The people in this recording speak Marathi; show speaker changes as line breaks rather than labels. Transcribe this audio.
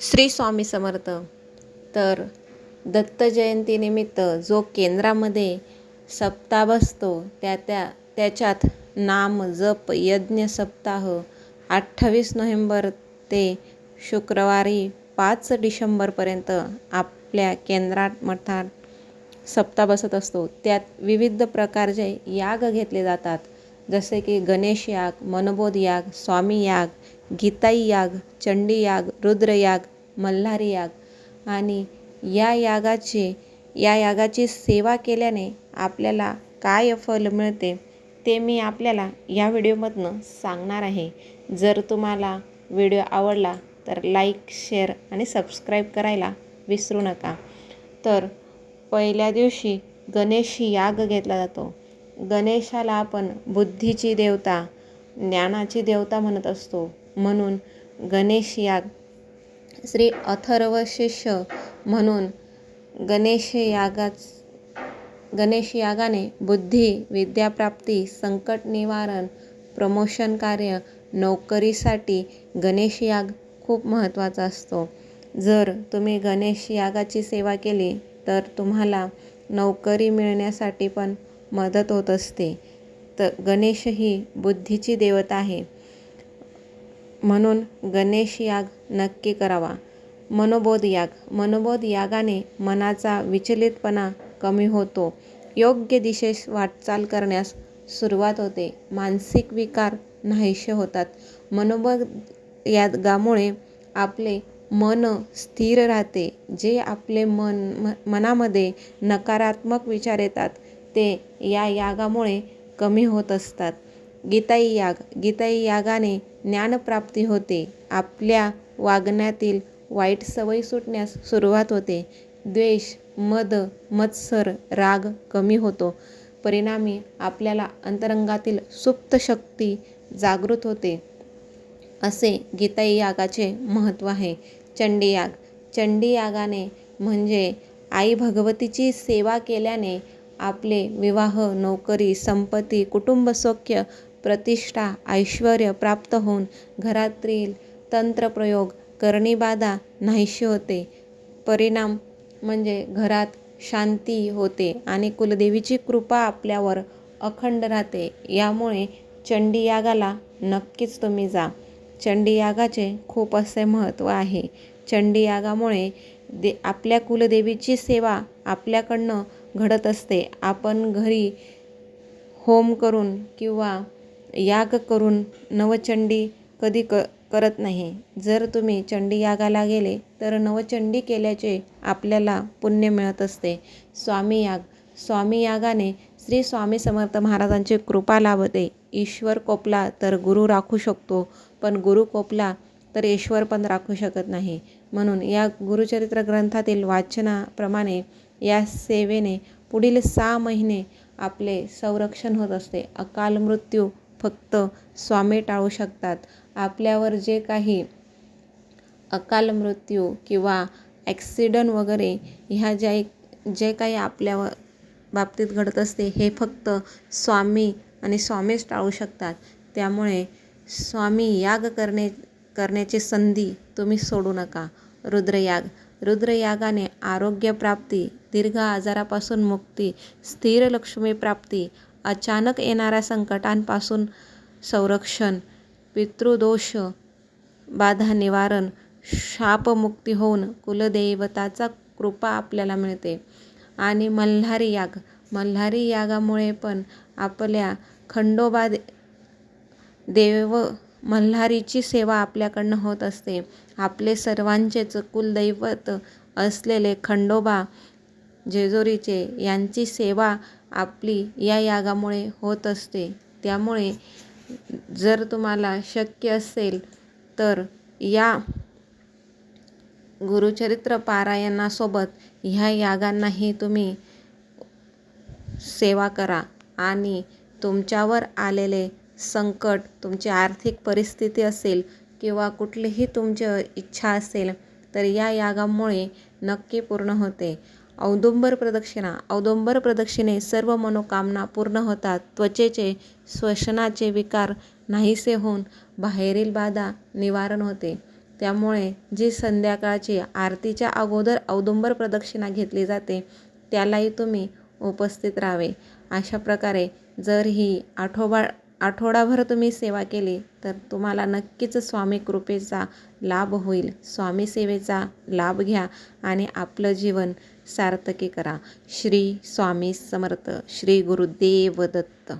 श्री स्वामी समर्थ. तर दत्त जयंतीनिमित्त जो केंद्रामध्ये सप्ताह बसतो त्या त्या त्याच्यात नाम जप यज्ञ सप्ताह अठ्ठावीस नोव्हेंबर ते शुक्रवारी पाच डिसेंबरपर्यंत आपल्या केंद्रात मठात सप्ताह बसत असतो. त्यात विविध प्रकारचे याग घेतले जातात. जसे की गणेश याग मनबोध याग स्वामी याग गीताई याग चंडी याग रुद्र याग मल्हारी याग आणि या यागाचे या यागाची सेवा केल्याने आपल्याला काय फल मिळते ते मी आपल्याला या व्हिडिओमधनं सांगणार आहे. जर तुम्हाला व्हिडिओ आवडला तर लाईक शेअर आणि सबस्क्राईब करायला विसरू नका. तर पहिल्या दिवशी गणेश याग घेतला जातो. गणेशाला आपण बुद्धीची देवता ज्ञानाची देवता म्हणत असतो. म्हणून गणेश याग श्री शिष्य म्हणून गणेश यागाच गणेश यागाने बुद्धी विद्याप्राप्ती संकट निवारण प्रमोशन कार्य नोकरीसाठी गणेश याग खूप महत्त्वाचा असतो. जर तुम्ही गणेश यागाची सेवा केली तर तुम्हाला नोकरी मिळण्यासाठी पण मदत होत असते. तर गणेश ही बुद्धीची देवता आहे. म्हणून गणेश याग नक्की करावा. मनोबोध याग. मनोबोध यागाने मनाचा विचलितपणा कमी होतो. योग्य दिशेस वाटचाल करण्यास सुरुवात होते. मानसिक विकार नाहीसे होतात. मनोबोध यागामुळे आपले मन स्थिर राहते. जे आपले मन म मनामध्ये नकारात्मक विचार येतात ते या यागामुळे कमी होत असतात. गीताई याग. गीताई यागाने ज्ञानप्राप्ती होते. आपल्या वागण्यातील वाईट सवयी सुटण्यास सुरुवात होते. द्वेष मद मत्सर राग कमी होतो. परिणामी आपल्याला अंतरंगातील सुप्त शक्ती जागृत होते. असे गीताई यागाचे महत्त्व आहे. चंडीयाग. चंडीयागाने म्हणजे आई भगवतीची सेवा केल्याने आपले विवाह नोकरी संपत्ती कुटुंब सौख्य प्रतिष्ठा ऐश्वर प्राप्त होऊन घरातील तंत्रप्रयोग करणीबाधा नाहीशी होते. परिणाम म्हणजे घरात शांती होते आणि कुलदेवीची कृपा आपल्यावर अखंड राहते. यामुळे चंडीयागाला नक्कीच तुम्ही जा. चंडीयागाचे खूप असे महत्त्व आहे. चंडीयागामुळे दे आपल्या कुलदेवीची सेवा आपल्याकडनं घडत असते. आपण घरी होम करून किंवा याग करून नवचंडी कधी क करत नाही. जर तुम्ही चंडी यागाला गेले तर नवचंडी केल्याचे आपल्याला पुण्य मिळत असते. स्वामी याग. स्वामी यागाने श्री स्वामी समर्थ महाराजांची कृपा लाभते. ईश्वर कोपला तर गुरु राखू शकतो पण गुरु कोपला तर ईश्वर पण राखू शकत नाही. म्हणून या गुरुचरित्र ग्रंथातील वाचनाप्रमाणे या सेवेने पुढील सहा महिने आपले संरक्षण होत असते. अकाल मृत्यू फक्त स्वामी टाळू शकतात. आपल्यावर जे काही अकाल मृत्यू किंवा ॲक्सिडंट वगैरे ह्या ज्या एक जे काही आपल्या बाबतीत घडत असते हे फक्त स्वामी आणि स्वामीच टाळू शकतात. त्यामुळे स्वामी याग करणे करण्याची संधी तुम्ही सोडू नका. रुद्रयाग. रुद्रयागाने आरोग्यप्राप्ती दीर्घ आजारापासून मुक्ती स्थिर लक्ष्मीप्राप्ती अचानक येणाऱ्या संकटांपासून संरक्षण पितृदोष बाधा निवारण शापमुक्ती होऊन कुलदैवताचा कृपा आपल्याला मिळते. आणि मल्हारी याग मल्हारी यागामुळे पण आपल्या खंडोबा दे देव मल्हारीची सेवा आपल्याकडनं होत असते. आपले सर्वांचेच कुलदैवत असलेले खंडोबा जेजोरीचे यांची सेवा आपली या यागामुळे होत असते. त्यामुळे जर तुम्हाला शक्य असेल तर या गुरुचरित्र पारायणासोबत ह्या यागांनाही तुम्ही सेवा करा आणि तुमच्यावर आलेले संकट तुमची आर्थिक परिस्थिती असेल किंवा कुठलीही तुमची इच्छा असेल तर या यागामुळे नक्की पूर्ण होते. औदुंबर प्रदक्षिणा. औदुंबर प्रदक्षिणे सर्व मनोकामना पूर्ण होतात. त्वचेचे श्वसनाचे विकार नाहीसे होऊन बाहेरील बाधा निवारण होते. त्यामुळे जी संध्याकाळची आरतीच्या अगोदर औदुंबर प्रदक्षिणा घेतली जाते त्यालाही तुम्ही उपस्थित राहावे. अशा प्रकारे जर ही आठोबा आठवडाभर तुम्ही सेवा केली तर तुम्हाला नक्कीच स्वामी कृपेचा लाभ होईल. स्वामी सेवेचा लाभ घ्या आणि आपलं जीवन सार्थकी करा. श्री स्वामी समर्थ. श्री गुरुदेव दत्त.